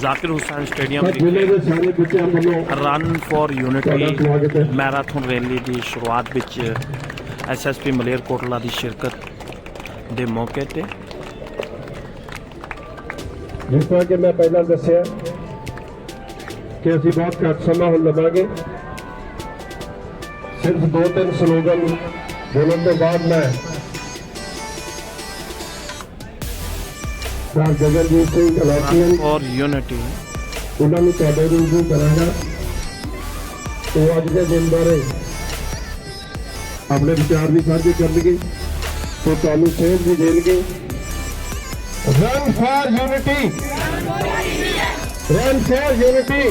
Zakir Hussain stadium ਜ਼ਿਲ੍ਹੇ ਵਿਖੇ ਦੇ ਸਾਰੇ ਬੱਚਿਆਂ ਵੱਲੋਂ ਰਨ ਫॉर ਤੁਹਾਡਾ ਯੂਨਿਟੀ ਮੈਰਾਥਨ ਰੈਲੀ ਦੀ ਸ਼ੁਰੂਆਤ ਵਿੱਚ ਐਸਐਸਪੀ ਮਲੇਰਕੋਟਲਾ ਦੀ ਸ਼ਿਰਕਤ ਦੇ ਮੌਕੇ ਤੇ। ਜਿਸ ਤਰ੍ਹਾਂ ਕਿ ਮੈਂ ਪਹਿਲਾਂ ਦੱਸਿਆ ਕਿ ਅਸੀਂ ਬਹੁਤ ਘੱਟ ਸਮਾਂ ਹੁਣ ਲਵਾਂਗੇ। ਸਿਰਫ ਦੋ ਤਿੰਨ ਸਲੋਗਨ ਬੋਲਣ ਤੋਂ ਬਾਅਦ ਮੈਂ ਸਰ ਗਗਨਜੀਤ ਸਿੰਘ ਅਲਾਟੀਅਨ ਫॉर ਯੂਨਿਟੀ ਉਹਨਾਂ ਨੂੰ ਤੁਹਾਡੇ ਰੂਬਰੂ ਕਰਾਂਗਾ। ਉਹ ਅੱਜ ਦੇ ਦਿਨ ਬਾਰੇ ਆਪਣੇ ਵਿਚਾਰ ਵੀ ਸਾਂਝੇ ਕਰਨਗੇ। ਤੇ ਤੁਹਾਨੂੰ ਸੇਧ ਵੀ ਦੇਣਗੇ। Run for unity run for unity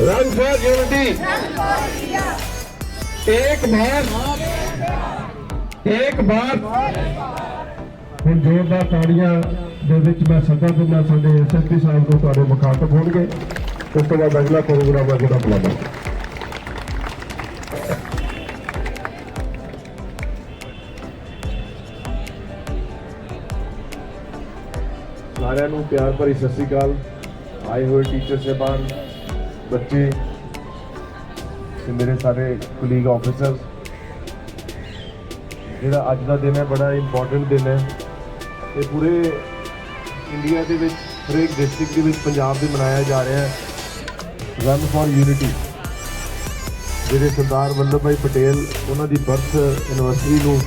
run for unity ਇੱਕ ਬਾਰ ਇੱਕ ਬਾਰ ਹੁਣ ਜ਼ੋਰਦਾਰ ਤਾੜੀਆਂ ਦੇ ਵਿੱਚ ਮੈਂ ਸੱਦਾ ਦਿੰਦਾ ਸਾਡੇ ਐਸਐਸਪੀ ਸਾਹਿਬ ਨੂੰ ਤੁਹਾਡੇ ਮੁਖਾਤਬ ਹੋਣਗੇ। ਉਸ ਤੋਂ ਬਾਅਦ ਅਗਲਾ ਪ੍ਰੋਗਰਾਮ ਅੱਗੇ ਦਾ ਬੁਲਾਵਾਂਗੇ ਸਾਰਿਆਂ ਨੂੰ ਪਿਆਰ ਭਰੀ ਸਤਿ ਸ੍ਰੀ ਅਕਾਲ। ਆਏ ਹੋਏ ਟੀਚਰ ਸਹਿਬਾਨ, ਬੱਚੇ ਤੇ ਮੇਰੇ ਸਾਰੇ ਕੁਲੀਗ ਆਫੀਸਰਸ ਜਿਹੜਾ ਅੱਜ ਦਾ ਦਿਨ ਹੈ, ਬੜਾ ਇੰਪੋਰਟੈਂਟ ਦਿਨ ਹੈ। ਇਹ ਪੂਰੇ ਇੰਡੀਆ ਦੇ ਵਿੱਚ ਹਰੇਕ ਡਿਸਟ੍ਰਿਕਟ ਦੇ ਵਿੱਚ ਪੰਜਾਬ ਦੇ ਮਨਾਇਆ ਜਾ ਰਿਹਾ ਹੈ। ਰਨ ਫॉर ਯੂਨਿਟੀ ਜਿਹੜੇ ਸਰਦਾਰ ਵੱਲਭ ਭਾਈ ਪਟੇਲ ਉਹਨਾਂ ਦੀ ਬਰਥ ਐਨਵਰਸਰੀ ਨੂੰ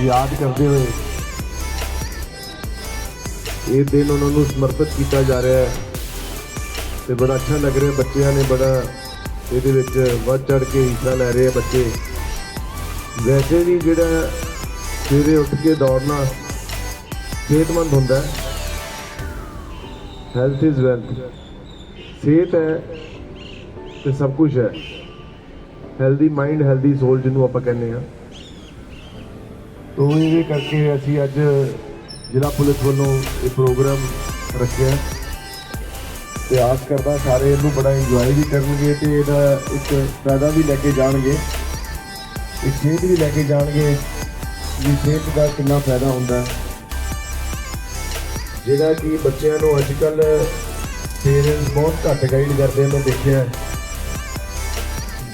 ਯਾਦ ਕਰਦੇ ਹੋਏ ਇਹ ਦਿਨ ਉਹਨਾਂ ਨੂੰ ਸਮਰਪਿਤ ਕੀਤਾ ਜਾ ਰਿਹਾ ਹੈ ਤੇ ਬੜਾ ਅੱਛਾ ਲੱਗ ਰਿਹਾ ਬੱਚਿਆਂ ਨੇ ਬੜਾ ਇਹਦੇ ਵਿੱਚ ਵੱਧ ਚੜ ਕੇ ਹਿੱਸਾ ਲੈ ਰਹੇ ਆ ਬੱਚੇ। ਵੈਸੇ ਵੀ ਜਿਹੜਾ ਸਵੇਰੇ ਉੱਠ ਕੇ ਦੌੜਨਾ ਸਿਹਤਮੰਦ ਹੁੰਦਾ ਹੈ। ਹੈਲਥ ਇਜ਼ ਵੈਲਥ ਸਿਹਤ ਹੈ ਤੇ ਸਭ ਕੁਝ ਹੈ। ਹੈਲਦੀ ਮਾਈਂਡ ਹੈਲਦੀ ਸੋਲ ਜਿਹਨੂੰ ਆਪਾਂ ਕਹਿੰਦੇ ਆ ਤੋਂ ਇਹਦੇ ਕਰਕੇ ਅਸੀਂ ਅੱਜ ਜ਼ਿਲ੍ਹਾ ਪੁਲਿਸ ਵੱਲੋਂ ਇਹ ਪ੍ਰੋਗਰਾਮ ਰੱਖਿਆ ਤੇ ਆਸ ਕਰਦਾ ਸਾਰੇ ਇਹਨੂੰ ਬੜਾ ਇੰਜੋਏ ਵੀ ਕਰਨਗੇ ਤੇ ਇਹਦਾ ਇੱਕ ਫਾਇਦਾ ਵੀ ਲੈ ਕੇ ਜਾਣਗੇ। ਇੱਕ ਸੇਧ ਵੀ ਲੈ ਕੇ ਜਾਣਗੇ ਵੀ ਸਿਹਤ ਦਾ ਕਿੰਨਾ ਫਾਇਦਾ ਹੁੰਦਾ ਹੈ। ਜਿਹੜਾ ਕਿ ਬੱਚਿਆਂ ਨੂੰ ਅੱਜ ਕੱਲ ਪੇਰੈਂਟਸ ਬਹੁਤ ਘੱਟ ਗਾਈਡ ਕਰਦੇ ਮੈਂ ਦੇਖਿਆ।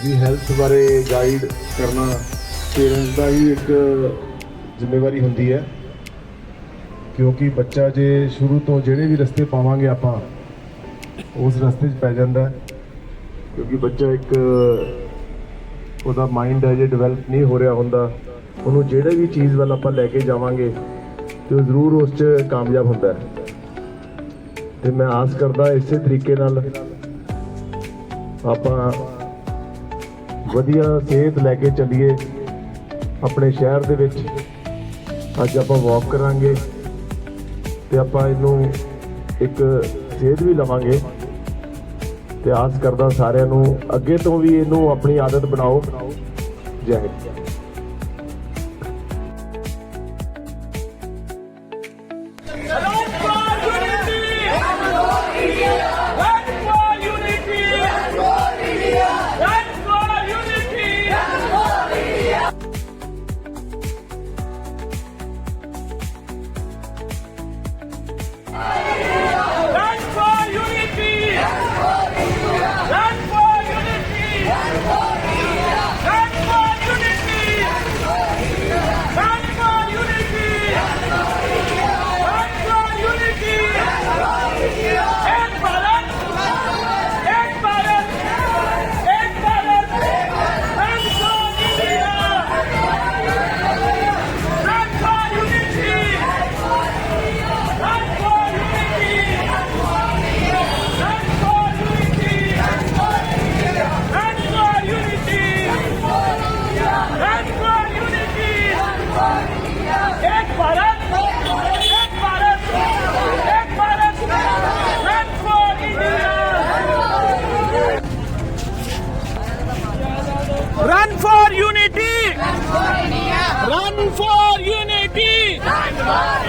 ਵੀ ਹੈਲਥ ਬਾਰੇ ਗਾਈਡ ਕਰਨਾ ਪੇਰੈਂਟਸ ਦਾ ਹੀ ਇੱਕ ਜ਼ਿੰਮੇਵਾਰੀ ਹੁੰਦੀ ਹੈ। ਕਿਉਂਕਿ ਬੱਚਾ ਜੇ ਸ਼ੁਰੂ ਤੋਂ ਜਿਹੜੇ ਵੀ ਰਸਤੇ ਪਾਵਾਂਗੇ ਆਪਾਂ, ਉਸ ਰਸਤੇ 'ਚ ਪੈ ਜਾਂਦਾ ਕਿਉਂਕਿ ਬੱਚਾ ਇੱਕ ਉਹਦਾ ਮਾਈਂਡ ਹੈ, ਜੇ ਡਿਵੈਲਪ ਨਹੀਂ ਹੋ ਰਿਹਾ ਹੁੰਦਾ, ਉਹਨੂੰ ਜਿਹੜੇ ਵੀ ਚੀਜ਼ ਵੱਲ ਆਪਾਂ ਲੈ ਕੇ ਜਾਵਾਂਗੇ ਤੇ ਉਹ ਜ਼ਰੂਰ ਉਸ 'ਚ ਕਾਮਯਾਬ ਹੁੰਦਾ ਹੈ। ਤੇ ਮੈਂ ਆਸ ਕਰਦਾ ਇਸੇ ਤਰੀਕੇ ਨਾਲ ਆਪਾਂ ਵਧੀਆ ਸਿਹਤ ਲੈ ਕੇ ਚੱਲੀਏ ਆਪਣੇ ਸ਼ਹਿਰ ਦੇ ਵਿੱਚ। ਅੱਜ ਆਪਾਂ ਵਾਕ ਕਰਾਂਗੇ ਤੇ ਆਪਾਂ ਇਹਨੂੰ ਇੱਕ ਸੇਧ ਵੀ ਲਵਾਂਗੇ। ਤੇ ਆਸ ਕਰਦਾ ਸਾਰਿਆਂ ਨੂੰ ਅੱਗੇ ਤੋਂ ਵੀ ਇਹਨੂੰ ਆਪਣੀ ਆਦਤ ਬਣਾਓ। ਜੈ ਹਿੰਦ। Hello. Bye.